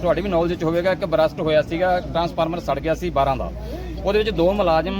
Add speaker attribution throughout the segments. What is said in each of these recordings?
Speaker 1: ਤੁਹਾਡੀ ਵੀ ਨੌਲੇਜ ਵਿੱਚ ਹੋਵੇਗਾ ਇੱਕ ਬਰਸਟ ਹੋਇਆ ਸੀਗਾ ਟਰਾਂਸਫਾਰਮਰ ਸੜ ਗਿਆ ਸੀ 12 ਦਾ। ਉਹਦੇ ਵਿੱਚ ਦੋ ਮੁਲਾਜ਼ਮ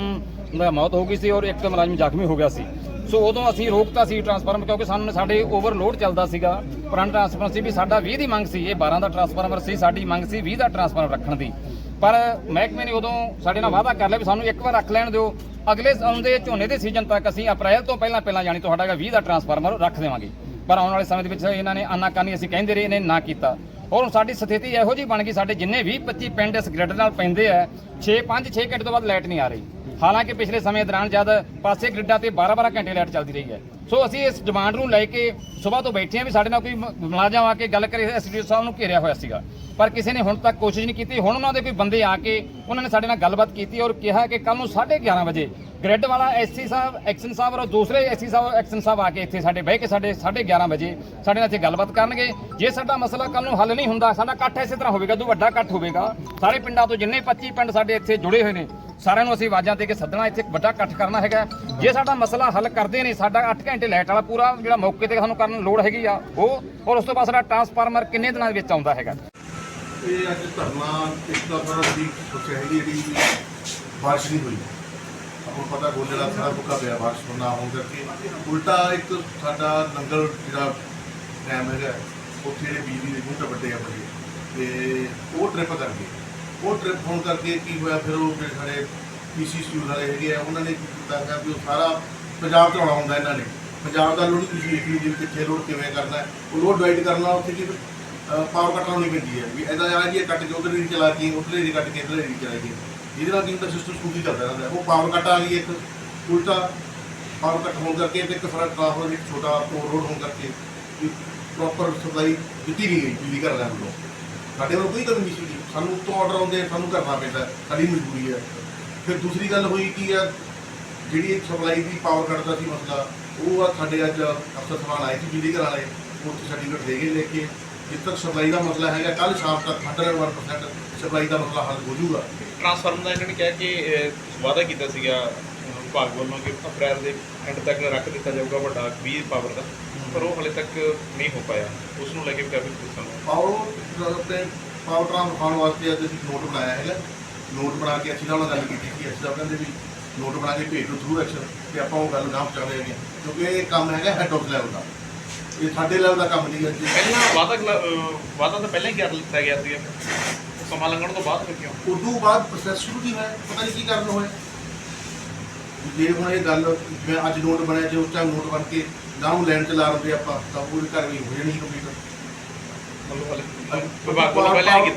Speaker 1: ਦਾ ਮੌਤ ਹੋ ਗਈ ਸੀ ਔਰ ਇੱਕ ਮੁਲਾਜ਼ਮ ਜ਼ਖਮੀ ਹੋ ਗਿਆ ਸੀ। ਸੋ ਉਦੋਂ ਅਸੀਂ ਰੋਕਤਾ ਸੀ ਟਰਾਂਸਫਾਰਮਰ ਕਿਉਂਕਿ ਸਾਨੂੰ ਸਾਡੇ ਓਵਰਲੋਡ ਚੱਲਦਾ ਸੀਗਾ। ਪੁਰਾਣਾ ਟਰਾਂਸਫਾਰਮਰ ਸੀ ਵੀ ਸਾਡਾ 20 ਦੀ ਮੰਗ ਸੀ। ਇਹ 12 ਦਾ ਟਰਾਂਸਫਾਰਮਰ ਸੀ ਸਾਡੀ ਮੰਗ ਸੀ 20 ਦਾ ਟਰਾਂਸਫਾਰਮਰ ਰੱਖਣ ਦੀ। ਪਰ ਮਹਿਕਮੇ ਨੇ ਉਦੋਂ ਸਾਡੇ ਨਾਲ ਵਾਅਦਾ ਕਰ ਲਿਆ ਵੀ ਸਾਨੂੰ ਇੱਕ ਵਾਰ ਰੱਖ ਲੈਣ ਦਿਓ। ਅਗਲੇ ਆਉਂਦੇ ਝੋਨੇ ਦੇ ਸੀਜ਼ਨ ਤੱਕ ਅਸੀਂ ਅਪ੍ਰੈਲ ਤੋਂ ਪਹਿਲਾਂ ਪਹਿਲਾਂ ਜਾਣੀ ਤੁਹਾਡਾ ਹੈਗਾ 20 ਦਾ ਟਰਾਂਸਫਾਰਮਰ ਰੱਖ ਦੇਵਾਂਗੇ। ਪਰ ਆਉਣ ਵਾਲੇ ਸਮੇਂ ਦੇ ਵਿੱਚ ਇਹਨਾਂ ਨੇ ਆਨਾਕਾਨੀ ਅਸੀਂ ਕਹਿੰਦੇ ਰਹੇ, ਇਹਨੇ ਨਾ ਕੀਤਾ। ਔਰ ਹੁਣ ਸਾਡੀ ਸਥਿਤੀ ਇਹੋ ਜੀ ਬਣ ਗਈ, ਸਾਡੇ ਜਿੰਨੇ 20 25 ਪਿੰਡ ਇਸ ਗ੍ਰਿਡ ਨਾਲ ਪੈਂਦੇ ਆ 6 5 6 ਘੰਟੇ ਤੋਂ ਬਾਅਦ ਲਾਈਟ ਨਹੀਂ ਆ ਰਹੀ। ਹਾਲਾਂਕਿ ਪਿਛਲੇ ਸਮੇਂ ਦੌਰਾਨ ਜਦ ਪਾਸੇ ਗ੍ਰਿਡਾਂ ਤੇ 12 12 ਘੰਟੇ ਲਾਈਟ ਚੱਲਦੀ ਰਹੀ ਹੈ। ਸੋ ਅਸੀਂ ਇਸ ਡਿਮਾਂਡ ਨੂੰ ਲੈ ਕੇ ਸਵੇਰ ਤੋਂ ਬੈਠੇ ਆ ਵੀ ਸਾਡੇ ਨਾਲ ਕੋਈ ਮੁਲਾਜ਼ਮ ਆ ਕੇ ਗੱਲ ਕਰੇ ਐਸਡੀਓ ਸਾਹਿਬ ਨੂੰ ਘੇਰਿਆ ਹੋਇਆ ਸੀਗਾ। ਪਰ ਕਿਸੇ ਨੇ ਹੁਣ ਤੱਕ ਕੋਸ਼ਿਸ਼ ਨਹੀਂ ਕੀਤੀ। ਹੁਣ ਉਹਨਾਂ ਦੇ ਕੋਈ ਬੰਦੇ ਆ ਕੇ ਉਹਨਾਂ ਨੇ ਸਾਡੇ ਨਾਲ ਗੱਲਬਾਤ ਕੀਤੀ ਔਰ ਕਿਹਾ ਕਿ ਕੱਲ ਨੂੰ 11:30 ਵਜੇ ਗ੍ਰਿਡ ਵਾਲਾ ਐਸਸੀ ਸਾਹਿਬ ਐਕਸ਼ਨ ਸਾਹਿਬ ਔਰ ਦੂਸਰੇ ਐਸਸੀ ਸਾਹਿਬ ਐਕਸ਼ਨ ਸਾਹਿਬ ਆ ਕੇ ਇੱਥੇ ਸਾਡੇ ਬਹਿ ਕੇ ਸਾਡੇ 11:30 ਵਜੇ ਸਾਡੇ ਨਾਲ ਇੱਥੇ ਗੱਲਬਾਤ ਕਰਨਗੇ। ਜੇ ਸਾਡਾ ਮਸਲਾ ਕੱਲ ਨੂੰ ਹੱਲ ਨਹੀਂ ਹੁੰਦਾ, ਸਾਡਾ ਇਕੱਠ ਇਸੇ ਤਰ੍ਹਾਂ ਹੋਵੇਗਾ ਜੋ ਵੱਡਾ ਇਕੱਠ ਹੋਵੇਗਾ। ਸਾਰੇ ਪਿੰਡਾਂ ਤੋਂ ਜਿੰਨੇ 25 ਪਿੰਡ ਸਾਡੇ ਇੱਥੇ ਜੁੜੇ ਹੋਏ ਨੇ, ਸਾਰਿਆਂ ਨੂੰ ਅਸੀਂ ਆਵਾਜ਼ਾਂ ਦੇ ਕੇ ਸੱਦਣਾ, ਇੱਥੇ ਵੱਡਾ ਇਕੱਠ ਕਰਨਾ ਹੈਗਾ। ਜੇ ਸਾਡਾ ਮਸਲਾ ਹੱਲ ਕਰਦੇ ਨੇ ਸਾਡਾ 8 ਘੰਟੇ ਲਾਈਟ ਵਾਲਾ ਪੂਰਾ ਜਿਹੜਾ ਮੌਕੇ ਤੇ ਸਾਨੂੰ ਕਰਨ ਲੋੜ ਹੈਗੀ ਆ, ਉਹ, ਔਰ ਉਸ ਤੋਂ ਬਾਅਦ ਸਾਡਾ ਟਰਾਂਸਫਾਰਮਰ ਕਿੰਨੇ ਦਿਨਾਂ ਦੇ ਵਿੱਚ ਆਉਂਦਾ ਹੈਗਾ?
Speaker 2: ਇਹ ਅੱਜ ਧਰਨਾ ਇੱਕ ਤਾਂ ਬੜਾ ਦੀ ਸੋਚਿਆ ਹੈ ਜਿਹੜੀ ਬਾਰਿਸ਼ ਨਹੀਂ ਹੋਈ। ਆਪਾਂ ਪਤਾ ਗੋਲੇ ਸਾਰਾ ਬੁੱਕਾ ਪਿਆ, ਬਾਰਿਸ਼ ਨਾ ਹੋਣ ਕਰਕੇ। ਉਲਟਾ ਇੱਕ ਸਾਡਾ ਨੰਗਲ ਜਿਹੜਾ ਡੈਮ ਹੈਗਾ, ਉੱਥੇ ਜਿਹੜੇ ਬਿਜਲੀ ਦੇ ਬੂਟੇ ਵੱਡੇ ਆ ਬੜੇ। ਤੇ ਉਹ ਟ੍ਰਿਪ ਕਰ ਗਏ ਉਹ ਟ੍ਰਿਪ ਹੋਣ ਕਰਕੇ ਕੀ ਹੋਇਆ, ਫਿਰ ਉਹ ਜਿਹੜੇ ਸਾਡੇ ਪੀਸੀਸੀਯੂ ਵਾਲੇ ਹੈਗੇ ਆ, ਉਹਨਾਂ ਨੇ ਕੀ ਕੀਤਾ ਹੈਗਾ ਵੀ ਉਹ ਸਾਰਾ ਪੰਜਾਬ ਚਲਾਉਣਾ ਹੁੰਦਾ ਇਹਨਾਂ ਨੇ। ਪੰਜਾਬ ਦਾ ਲੋਡ ਤੁਸੀਂ ਦੇਖ ਲਈ ਕਿੱਥੇ ਲੋਡ ਕਿਵੇਂ ਕਰਨਾ ਉਹ ਲੋਡ ਡਿਵਾਈਡ ਕਰਨਾ ਉੱਥੇ ਕੀ ਪਾਵਰ ਕੱਟ ਲਾਉਣੀ ਪੈਂਦੀ ਹੈ। ਵੀ ਇਹਦਾ ਆ ਜੀ, ਇਹ ਕੱਟ ਕੇ ਉਧਰ ਨਹੀਂ ਚਲਾ ਕੇ ਉਧਰਲੇ ਨਹੀਂ ਕੱਟ ਕੇ ਇਧਰਲੇ ਨਹੀਂ ਚਲਾ ਕੇ ਜਿਹਦੇ ਨਾਲ ਕੀ ਹੁੰਦਾ ਸਿਸਟਮ ਸਕੂਟੀ ਚੱਲਦਾ ਰਹਿੰਦਾ ਉਹ ਪਾਵਰ ਕੱਟ ਆ ਗਈ ਇੱਕ, ਉਲਟਾ ਪਾਵਰ ਕੱਟ ਹੋਣ ਕਰਕੇ ਤੇ ਇੱਕ ਫ਼ਰਕ ਟ੍ਰਾਂਸਫਰ ਇੱਕ ਛੋਟਾ ਰੋਡ ਹੋਣ ਕਰਕੇ ਪ੍ਰੋਪਰ ਸਪਲਾਈ ਦਿੱਤੀ ਨਹੀਂ ਗਈ ਬਿਜਲੀ ਘਰ ਵਾਲਿਆਂ ਵੱਲੋਂ। ਸਾਡੇ ਵੱਲੋਂ ਕੋਈ ਕਮੀ ਨਹੀਂ ਸੀ ਸਾਨੂੰ ਉੱਤੋਂ ਆਰਡਰ ਆਉਂਦੇ ਸਾਨੂੰ ਕਰਨਾ ਪੈਂਦਾ ਸਾਡੀ ਮਜਬੂਰੀ ਹੈ। ਫਿਰ ਦੂਸਰੀ ਗੱਲ ਹੋਈ ਕੀ ਆ ਜਿਹੜੀ ਸਪਲਾਈ ਦੀ ਪਾਵਰ ਕੱਟ ਦਾ ਸੀ ਮਸਲਾ ਉਹ ਆ ਸਾਡੇ ਅੱਜ ਅਫਸਰ ਸਮਾਨ ਆਏ ਸੀ ਬਿਜਲੀ ਘਰ ਵਾਲੇ ਉੱਥੇ ਸਰਟੀਫਿਕੇਟ ਦੇ ਗਏ ਲੈ ਕੇ ਜਿੱਦ ਤੱਕ ਸਪਲਾਈ ਦਾ ਮਸਲਾ ਹੈਗਾ ਕੱਲ ਸ਼ਾਮ ਤੱਕ 101% ਸਪਲਾਈ ਦਾ ਮਸਲਾ ਹੱਲ ਹੋ ਜਾਊਗਾ।
Speaker 3: ਟ੍ਰਾਂਸਫਾਰਮਰ ਦਾ ਇਹਨਾਂ ਨੇ ਕਿਹਾ ਕਿ ਵਾਅਦਾ ਕੀਤਾ ਸੀਗਾ ਵਿਭਾਗ ਵੱਲੋਂ ਕਿ ਅਪ੍ਰੈਲ ਦੇ ਐਂਡ ਤੱਕ ਰੱਖ ਦਿੱਤਾ ਜਾਊਗਾ ਵੱਡਾ 20 ਪਾਵਰ ਦਾ ਪਰ ਉਹ ਹਲੇ ਤੱਕ ਨਹੀਂ ਹੋ ਪਾਇਆ। ਉਸ ਨੂੰ ਲੈ ਕੇ ਕਾਫੀ ਕੁਝ
Speaker 2: ਪਾਵਰ ਪਾਵਰ ਟ੍ਰਾਂਸਫਰ ਵਾਸਤੇ ਅੱਜ ਅਸੀਂ ਨੋਟ ਬਣਾਇਆ ਹੈਗਾ। ਨੋਟ ਬਣਾ ਕੇ ਅਸੀਂ ਨਾਲ ਗੱਲ ਕੀਤੀ ਸੀ ਅਸੀਂ ਕਹਿੰਦੇ ਵੀ ਨੋਟ ਬਣਾ ਕੇ ਭੇਜ ਦਿਓ ਥਰੂ ਐਕਸ਼ਨ ਤੇ ਆਪਾਂ ਉਹ ਗੱਲ ਨਾ ਚਾਹੁੰਦੇ ਹੈਗੇ। ਕਿਉਂਕਿ ਇਹ ਕੰਮ ਹੈਗਾ ਹੈਡ ਆਫ ਲੈਵਲ ਦਾ। ਇਹ ਸਾਡੇ ਲੈਵਲ ਦਾ ਕੰਮ ਨਹੀਂ ਹੈ। ਜੀ
Speaker 3: ਪਹਿਲਾਂ ਵਾਅਦਾ ਵਾਅਦਾ ਤਾਂ ਪਹਿਲਾਂ ਹੀ ਕਰ ਲਿੱਤਾ ਗਿਆ ਸੀਗਾ। ਸਮਾਂ ਲੰਘਣ ਤੋਂ ਬਾਅਦ ਫਿਰ ਕਿਉਂ
Speaker 2: ਉਦੋਂ ਬਾਅਦ ਪ੍ਰੋਸੈਸ ਸ਼ੁਰੂ ਕੀ ਹੋਇਆ? ਪਤਾ ਨਹੀਂ ਕੀ ਕਰਨ ਹੋਇਆ। ਜੇ ਹੁਣ ਇਹ ਗੱਲ ਜਿਵੇਂ ਅੱਜ ਨੋਟ ਬਣਿਆ ਜੇ ਉਸ ਟਾਈਮ ਨੋਟ ਬਣ ਕੇ ਨਾ ਉਹ ਲੈਣ ਚ ਲਾ ਰਹੇ ਆਪਾਂ ਤਾਂ ਉਹ ਘਰ ਵੀ ਹੋ ਜਾਣੀ ਕੰਪਲੀਟ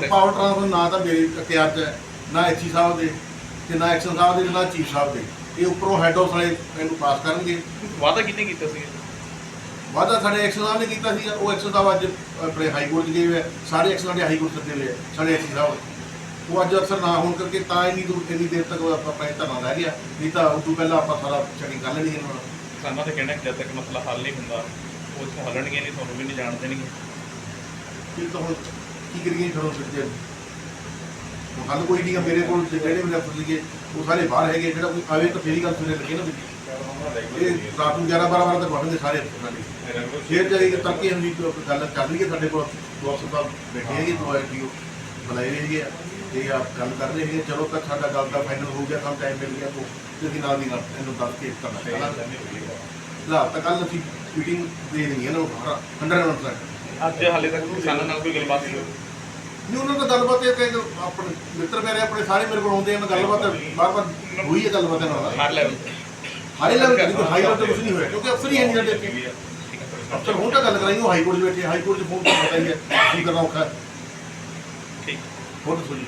Speaker 2: ਪਾਵਰ ਟ੍ਰਾਂਸਫਰ ਨਾ ਤਾਂ ਮੇਰੇ ਅਖਤਿਆਰ 'ਚ ਹੈ। ਨਾ ਐਚੀ ਸਾਹਿਬ ਦੇ ਤੇ ਨਾ ਐਕਸ਼ਨ ਸਾਹਿਬ ਦੇ ਨਾ ਚੀਫ ਸਾਹਿਬ ਦੇ। ਇਹ ਉੱਪਰੋਂ ਹੈੱਡ ਆਫ ਵਾਲੇ ਇਹਨੂੰ ਪਾਸ ਕਰਨਗੇ।
Speaker 3: ਵਾਅਦਾ ਕਿਹਨੇ ਕੀਤਾ ਸੀ?
Speaker 2: ਵਾਅਦਾ ਸਾਡੇ ਐਕਸ਼ਨ ਸਾਹਿਬ ਨੇ ਕੀਤਾ ਸੀ। ਉਹ ਐਕਸ਼ਨ ਸਾਹਿਬ ਅੱਜ ਆਪਣੇ ਹਾਈ ਕੋਰਟ 'ਚ ਗਏ ਹੋਏ ਆ। ਸਾਰੇ ਐਕਸ਼ਨ ਸਾਡੇ ਹਾਈ ਕੋਰਟ ਸੱਦੇ ਹੋਏ ਆ ਸਾਡੇ ਐਚੀ ਸਾਹਿਬ। ਉਹ ਅੱਜ ਅਫਸਰ ਨਾ ਹੋਣ ਕਰਕੇ ਤਾਂ ਇੰਨੀ ਦੂਰ ਇੰਨੀ ਦੇਰ ਤੱਕ ਉਹ ਆਪਾਂ ਆਪਣੇ ਧਰਨਾ ਰਹਿ ਗਿਆ। ਨਹੀਂ ਤਾਂ ਉਦੋਂ ਪਹਿਲਾਂ ਆਪਾਂ ਸਾਰਾ ਚੈਕਿੰਗ ਕਰ ਲੈਣੀ ਇਹਨਾਂ ਨਾਲ।
Speaker 3: ਕਿਸਾਨਾਂ ਦਾ ਕਹਿਣਾ ਕਿ ਜਦ ਤੱਕ ਮਸਲਾ ਹੱਲ ਨਹੀਂ ਹੁੰਦਾ ਉਹ ਹੱਲਣਗੇ ਨਹੀਂ ਤੁਹਾਨੂੰ ਵੀ ਨਹੀਂ ਜਾਣ ਦੇਣਗੇ।
Speaker 2: ਫਿਰ ਤਾਂ ਹੁਣ ਕੀ ਕਰੀਏ ਫਿਰ ਉਸ ਵਿੱਚ ਹੁਣ ਹੱਲ ਕੋਈ ਨਹੀਂ ਆ, ਮੇਰੇ ਕੋਲ ਜਿਹੜੇ ਵੀ ਰੈਫਰ ਲਈਏ ਉਹ ਸਾਰੇ ਬਾਹਰ ਹੈਗੇ ਜਿਹੜਾ ਕੋਈ ਆਵੇ ਤਾਂ ਫੇਰੀ ਗੱਲ ਸੁਣੇ ਲੱਗੇ ਨਾ ਵੀ ਇਹ ਰਾਤ ਨੂੰ 11 12 ਵਜੇ ਤੱਕ ਵੜਨਗੇ ਸਾਰੇ ਸਾਡੇ ਫੇਰ ਜਾਈਏ ਤਾਂ ਕਿ ਅਸੀਂ ਗੱਲ ਕਰ ਲਈਏ ਸਾਡੇ ਕੋਲ, ਦੋ ਅਫਸਰ ਸਾਹਿਬ ਬੈਠੇ ਹੈਗੇ, ਦੋ ਆਈਟੀਓ ਬੁਲਾਏ ਹੈਗੇ ਆ, ਤੇ ਆਪ ਗੱਲ ਕਰ ਰਹੇ ਹੈਗੇ ਚਲੋ ਤੱਕ ਸਾਡਾ ਗੱਲ ਦਾ ਫਾਈਨਲ ਹੋ ਗਿਆ, ਸਾਨੂੰ ਟਾਈਮ ਮਿਲ ਗਿਆ ਤੋਂ ਤੇ ਅਸੀਂ ਨਾਲ ਦੀ ਨਾਲ ਇਹਨੂੰ ਦੱਸ ਕੇ ਕਰਨਾ ਚਾਹਾਂਗੇ ਲਾ ਤਾਂ ਕੱਲ ਅਸੀਂ ਮੀਟਿੰਗ ਦੇ ਦੇਣੀ ਹੈ ਨਾ 100%
Speaker 3: ਅੱਜ ਹਾਲੇ ਤੱਕ ਕਿਸਾਨਾਂ ਨਾਲ ਕੋਈ ਗੱਲਬਾਤ ਨਹੀਂ ਹੋਈ।
Speaker 2: ਨਹੀਂ ਉਹਨਾਂ ਦਾ ਗੱਲਬਾਤ ਇਹ ਕਿ ਆਪਣੇ ਮਿੱਤਰ ਮੇਰੇ ਆਪਣੇ ਸਾਰੇ ਮੇਰੇ ਕੋਲ ਆਉਂਦੇ ਆ ਮੈਂ ਗੱਲਬਾਤ ਬਾਰ-ਬਾਰ ਹੋਈ ਹੈ ਗੱਲਬਾਤ ਇਹਨਾਂ ਨਾਲ।
Speaker 3: ਹਰ ਲੈਵਲ
Speaker 2: ਹਾਈ ਲੈਵਲ ਤੇ ਹਾਈ ਲੈਵਲ ਤੇ ਕੁਝ ਨਹੀਂ ਹੋਇਆ ਕਿਉਂਕਿ ਅਫਸਰ ਹੀ ਹੈ ਨਹੀਂ ਸਾਡੇ ਇੱਥੇ ਅਫਸਰ ਹੁਣ ਤਾਂ ਗੱਲ ਕਰਾਈ ਉਹ ਹਾਈ ਕੋਰਟ 'ਚ ਬੈਠੇ ਹਾਈ ਕੋਰਟ 'ਚ ਫੋਨ ਪਤਾ ਹੀ ਹੈ। ਕੀ ਕਰਨਾ ਔਖਾ
Speaker 3: ਠੀਕ।
Speaker 2: ਹੋਰ ਦੱਸੋ ਜੀ।